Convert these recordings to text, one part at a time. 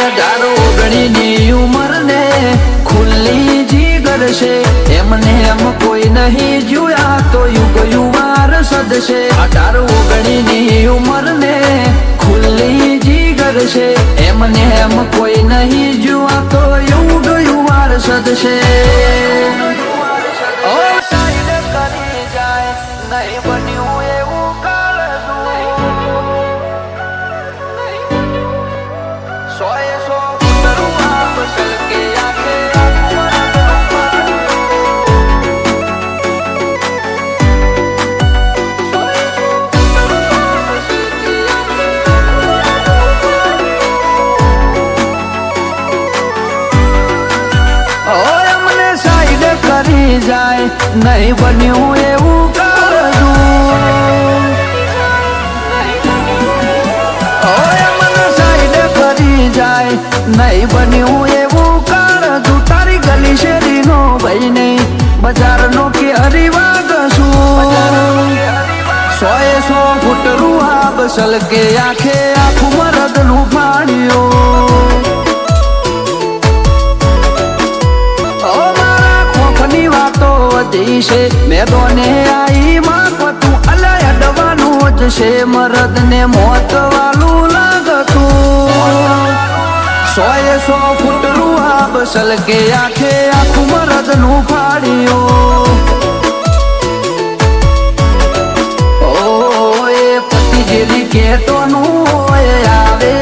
અઢાર ઓગણીની ઉંમર ને ખુલ્લી જીગર છે. એમને એમ કોઈ નહીં જોયા તો યુગ યુવાર સદશે. અઢાર જાય નહીં બન્યું એવું નહીં બન્યું એવું કાળજું તારી ગલી શેરીનો ભાઈ નહીં. બજારનો કે હરિવાગ શું? સોએ સો ફૂટ રૂહાબ સલકે આંખે આખું મરદનું નું ખોફની વાતો વધી છે. મેદોને આઈ માં તું અલય અડવાનું જ છે. મરદને મોત વાલું લાગતું. સોએ સો ફૂટ રૂહા બસલ કે આંખે આખું મરદનું ફાડ્યું ઓય, પતિ જેલી કેતોનું ઓય આવે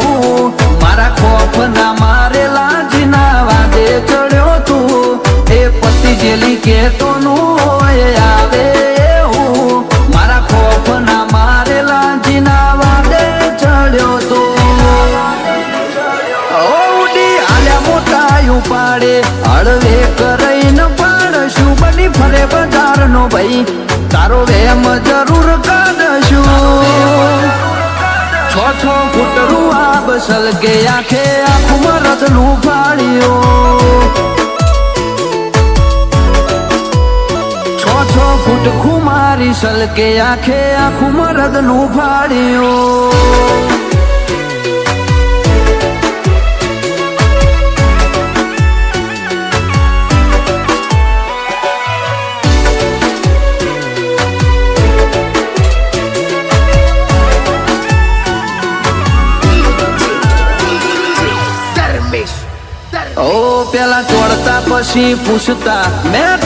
હું. મારા ખોફ ના મારેલા જીના ચડ્યો તું. એ પતિ જેલી કેતોનું કરઈને પાડશું. બની ફરે બજાર નો ભાઈ તારો વેમ જરૂર કાઢશું. છ છ ફૂટ રૂઆ બસલ કે આખે આખું મરદનું ફાડ્યું છ છ ફૂટ ખુમારી સલકે આખે આખું મરદનું ફાડ્યું ઓ, પેલા ચોડતા પછી પૂછતા, મેં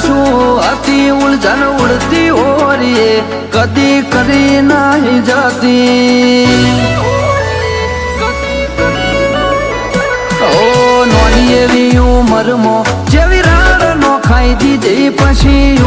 શું હતી ઉલઝન ઉડતી હોરીએ? કદી કરી નાહી જતી. ઓ, નોની એવી ઉંમરમાં જેવી રાડ નો ખાઈ દીધી પછી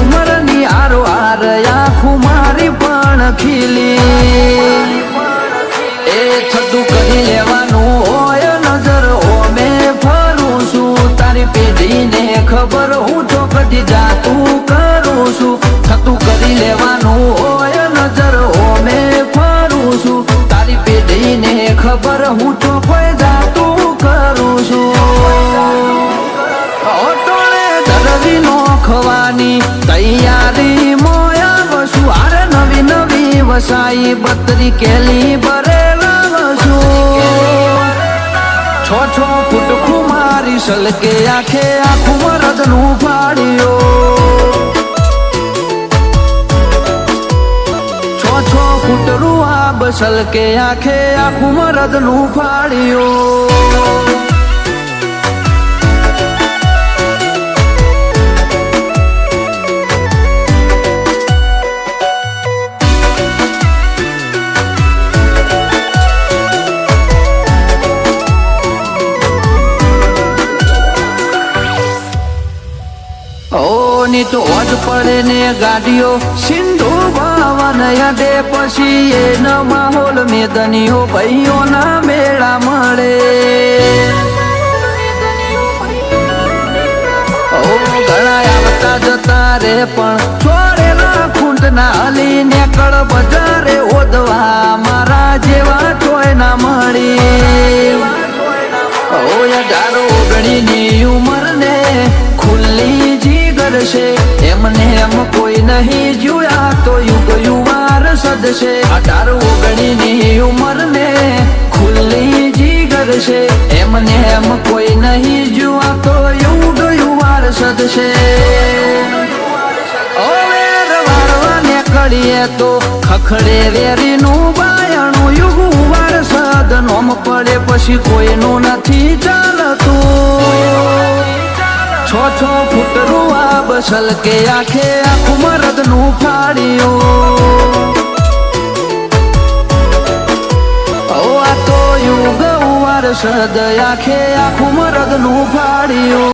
ખબર હું તો કદી જાતું કરું છું. થતું કરી લેવાનું હોય નજર ઓમે ફરું છું. તારી પેઢીને ખબર હું તો કોઈ જાતું કરું છું. દરવી નો ખવાની તૈયારી મોયા વસુ. આરે નવી નવી વસાઈ બત્રી કેલી ભરેલા વસુ. છ છ ફૂટ ખુમારી સલકે આખે આખું મરદનું ફાડ્યો છ છ ફૂટ આ બસલ કે આખે આખું મરદનું ફાડ્યો ઓ ની તો ઓજ પડે ને ગાડીઓ, સિંધુ ભવન દે પછી એનો માહોલ મેદનીઓ, ભાઈઓના મેળા મળે. એમને એમ કોઈ નહીં જોયા તો યુગ યુવાર સદશે. અઢાર ઓગણીની ઉંમર ને ખુલ્લી જીગર છે. એમને એમ કોઈ નહીં જોવા તો યુગ યુવાર સદશે. વેર નીકળીએ તો ખખડે વેરીનું બાયણું યુગ વાર સદ નોમ પડે પછી કોઈનું નથી ચાલતું. છ છ આ બસલ કે આખે આખું મરદનું ફાડ્યું ઓ આ તો યુગ વાર સદ આખે આખું મરદનું ફાડ્યું